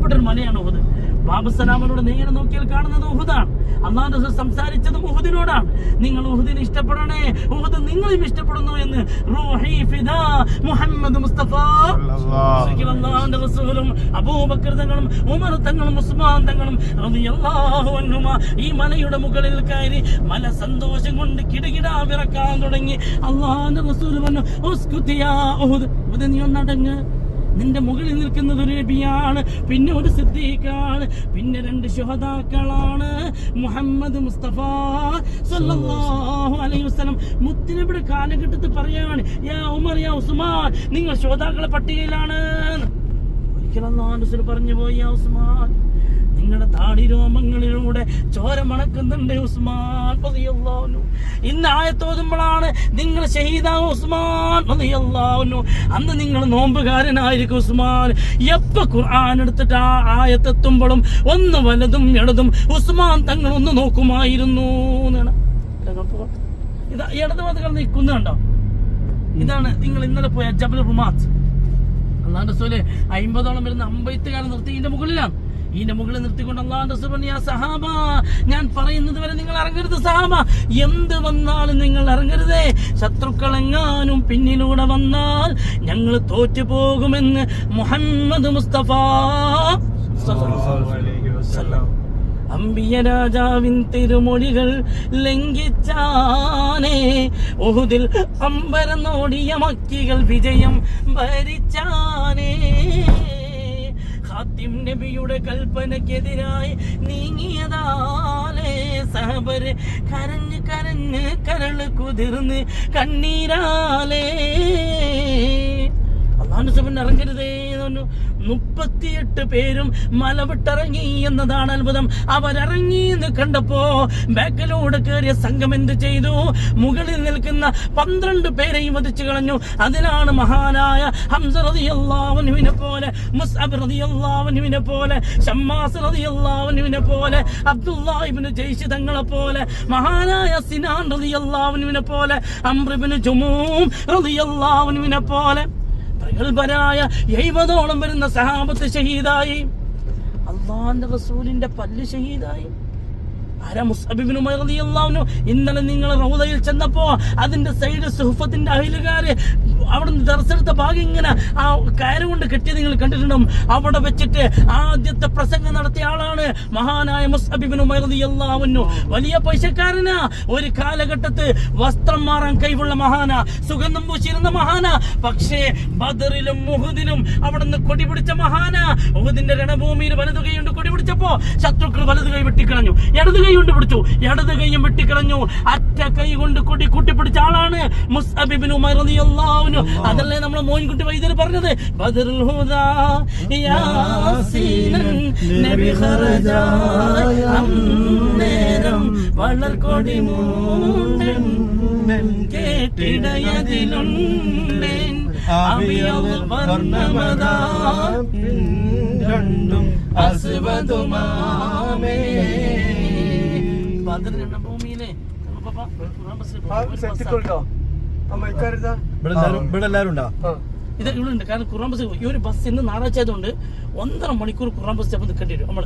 ഇഷ്ടപ്പെട്ട ഒരു മലയാണ് ഉഹുദ്. ബാബുസലാമിനോട് നേരെ നോക്കിയാൽ കാണുന്നത് ഉഹുദാണ്. അള്ളാഹു റസൂൽ സംസാരിച്ചത് ഉഹുദിനോടാണ്. നിങ്ങൾ ഉഹുദിനെ ഇഷ്ടപ്പെടണേ. ഉഹുദ് നിങ്ങളും ഇഷ്ടപ്പെടുന്നു എന്ന്. റൂഹി ഫിദാ മുഹമ്മദ് മുസ്തഫ. അള്ളാഹുവിന്റെ റസൂലും അബൂബക്കർ തങ്ങളും ഉമർ തങ്ങളും ഉസ്മാൻ തങ്ങളും റളിയല്ലാഹു അൻഹുമ ഈ മലയുടെ മുകളിൽ കയറി മല സന്തോഷം കൊണ്ട് കിടകിടാ വിറക്കാൻ തുടങ്ങി. അള്ളാഹുവിന്റെ റസൂൽ പറഞ്ഞു ഉസ്കുതിയാ ഉഹുദ് ഉഹുദ് നീ ഒന്നടങ്ങ് നിന്റെ മുകളിൽ നിൽക്കുന്നത് ഒരു നബിയാണ് പിന്നെ ഒരു സിദ്ദീഖാണ് പിന്നെ രണ്ട് ശുഹദാക്കളാണ് മുഹമ്മദ് മുസ്തഫ സല്ലല്ലാഹു അലൈഹി വസല്ലം. മുത്തിനബിയുടെ കാലഘട്ടത്തിൽ പറയാണ് യാ ഉമർ യാ ഉസ്മാൻ നിങ്ങൾ ശുഹദാക്കളെ പട്ടികയിലാണ്. ഒരിക്കലും പറഞ്ഞു പോയി യാ ഉസ്മാൻ. നിങ്ങളുടെ താടി രോമങ്ങളിലൂടെ ചോര മണക്കുന്നുണ്ട് ഉസ്മാൻ. ഇന്ന് ആയത്തോതുമ്പോഴാണ് നിങ്ങൾ ഉസ്മാൻ അന്ന് നിങ്ങൾ നോമ്പുകാരനായിരിക്കും ഉസ്മാൻ. എപ്പോ ഖുർആൻ എടുത്തിട്ട് ആ ആയത്തെത്തുമ്പോഴും ഒന്ന് വലതും ഇടതും ഉസ്മാൻ തങ്ങൾ ഒന്ന് നോക്കുമായിരുന്നു എന്നാണ്. ഇതാ ഇടത് വന്ന് നിൽക്കുന്ന കണ്ടോ? ഇതാണ് നിങ്ങൾ ഇന്നലെ പോയ ജബൽ റുമാത്ത് അല്ലാണ്ട് സോൽ അമ്പതോളം വരുന്ന അമ്പയത്തുകാരൻ നിർത്തി ഇതിന്റെ മുകളിലാണ്. ഇതിന്റെ മുകളിൽ നിർത്തിക്കൊണ്ട് അള്ളാഹ് റസൂൽ "യാ സഹാബ ഞാൻ പറയുന്നത് വരെ നിങ്ങൾ ഇറങ്ങരുത് സഹാബ. എന്ത് വന്നാലും നിങ്ങൾ ഇറങ്ങരുതേ ശത്രുക്കൾ എങ്ങാനും പിന്നിലൂടെ വന്നാൽ ഞങ്ങൾ തോറ്റു പോകുമെന്ന് മുഹമ്മദ് മുസ്തഫ അമ്പിയ രാജാവിൻ തിരുമൊഴികൾ ലംഘിച്ചാനേ. ഒഹുദിൽ അമ്പരന്നോടിയ മക്കികൾ വിജയം ഭരിച്ചാനേ. ഖാത്തിം നബിയുടെ കൽപ്പനക്കെതിരായി നീങ്ങിയതാലേ സഹബര് കരഞ്ഞ് കരഞ്ഞ് കരൾ കുതിർന്ന് കണ്ണീരാലേ. അള്ളാഹു സുബൻ ഇറങ്ങരുതേ പറഞ്ഞു മുപ്പത്തിയെട്ട് പേരും മലവിട്ടിറങ്ങി എന്നതാണ് അത്ഭുതം. അവരിറങ്ങി എന്ന് കണ്ടപ്പോ ബാക്കിലൂടെ കയറിയ സംഘം എന്ത് ചെയ്തു? മുകളിൽ നിൽക്കുന്ന പന്ത്രണ്ട് പേരെയും വധിച്ചു കളഞ്ഞു. അതിനാണ് മഹാനായ ഹംസ പോലെ മുസ്അബ് പോലെ ഷമ്മാസ് പോലെ അബ്ദുല്ലാഹിബിന് ജയ്ഷി തങ്ങളെ പോലെ മഹാനായ സിനാൻ റതിയല്ലാവനുവിനെ പോലെ അമ്രിബിന് ജുമൂം റതിയല്ലാവനുവിനെ പോലെ പ്രഗത്ഭരായ എഴുപതോളം വരുന്ന സഹാബത്ത് ഷഹീദായി. അള്ളാന്റെ റസൂലിന്റെ പല്ല് ഷഹീദായി. ഇന്നലെ നിങ്ങൾ റൗദയിൽ ചെന്നപ്പോ അതിന്റെ സൈഡ് സുഹഫത്തിന്റെ അഹിലുകാര് അവിടുന്ന് ദർശനത്തെ ഭാഗം ഇങ്ങനെ ആ കയറുകൊണ്ട് കെട്ടി നിങ്ങൾ കണ്ടിട്ടുണ്ടാവും. അവിടെ വെച്ചിട്ട് ആദ്യത്തെ പ്രസംഗം ആളാണ് മഹാനായ മുസ്അബിബിന് ഉമർ റളിയല്ലാഹു അൻഹു. വലിയ പൈസക്കാരനാ. ഒരു കാലഘട്ടത്ത് വസ്ത്രം മാറാൻ കഴിവുള്ള മഹാന. സുഗന്ധം പൂശിയിരുന്ന മഹാന. പക്ഷേ ബദറിലും മുഹദിലും അവിടുന്ന് കൊടി പിടിച്ച മഹാന. മുഹദിന്റെ രണഭൂമിയിൽ വലതു കൈയുണ്ട് കൊടി പിടിച്ചപ്പോ ശത്രുക്കൾ വലതു കൈ വെട്ടിക്കളഞ്ഞു. ഇടത് കൈ കൊണ്ട് പിടിച്ചു. ഇടത് കൈയും വെട്ടിക്കളഞ്ഞു. അറ്റ കൈ കൊണ്ട് കൊടി കൂട്ടിപ്പിടിച്ച ആളാണ് മുസ്അബിബിൻ ഉമർ റളിയല്ലാഹു അൻഹു. അതല്ലേ നമ്മളെ മോയിൻകുട്ടി വൈദ്യർ പറഞ്ഞത്? ബദറുൽ ഹുദാ യാസീനൻ നബി അന്നേരം വളർക്കൊടി മൂണ്ടൻ കേട്ടിടയതിലുണ്ടേൻ രണ്ടും അസുവതുമാമേ ഭൂമിയിലെ ഇവിടെ എല്ലാരും ഉണ്ടോ ഇത് ഇവിടെ ഉണ്ട് കാരണം ഖുറാൻ ബസ് ഈ ഒരു ബസ് ഇന്ന് ഞായറാഴ്ച ഒന്നര മണിക്കൂർ ഖുറാൻ ബസ് സ്റ്റോപ്പ് നിൽക്കേണ്ടി വരും നമ്മൾ.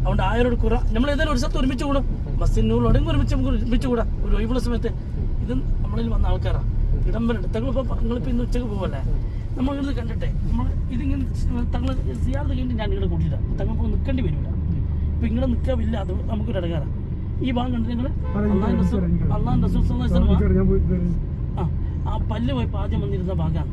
അതുകൊണ്ട് ആയരോട് കുറ നമ്മൾ ഏതായാലും ഒരു സ്ഥലത്ത് ഒരുമിച്ച് കൂടും. ബസ്സിനോടെങ്കിൽ ഒരുമിച്ച് നമുക്ക് ഒരുമിച്ച് കൂടാം. ഒരു ഒഴിവുള്ള സമയത്ത് ഇത് നമ്മളിൽ വന്ന ആൾക്കാരാ. ഇടംബരുണ്ട് തങ്ങളിപ്പോ നിങ്ങളിപ്പോ ഇന്ന് ഉച്ചയ്ക്ക് നമ്മൾ ഇവിടുന്ന് കണ്ടിട്ടെ നമ്മൾ ഇതിങ്ങനെ തങ്ങൾ സിയാർത്ത് കഴിഞ്ഞിട്ട് ഞാൻ ഇവിടെ കൂട്ടിയിട്ടാ തങ്ങൾക്ക് നിൽക്കേണ്ടി വരില്ല ഇപ്പൊ ഇങ്ങനെ നിൽക്കാവില്ല അത് നമുക്കൊരു ഇടങ്ങാറാ. ഈ ഭാഗം കണ്ടിട്ട് നിങ്ങൾ അള്ളാൻ റസൂൽ ആ പല്ല് പോയപ്പോ ആദ്യം വന്നിരുന്ന ഭാഗമാണ്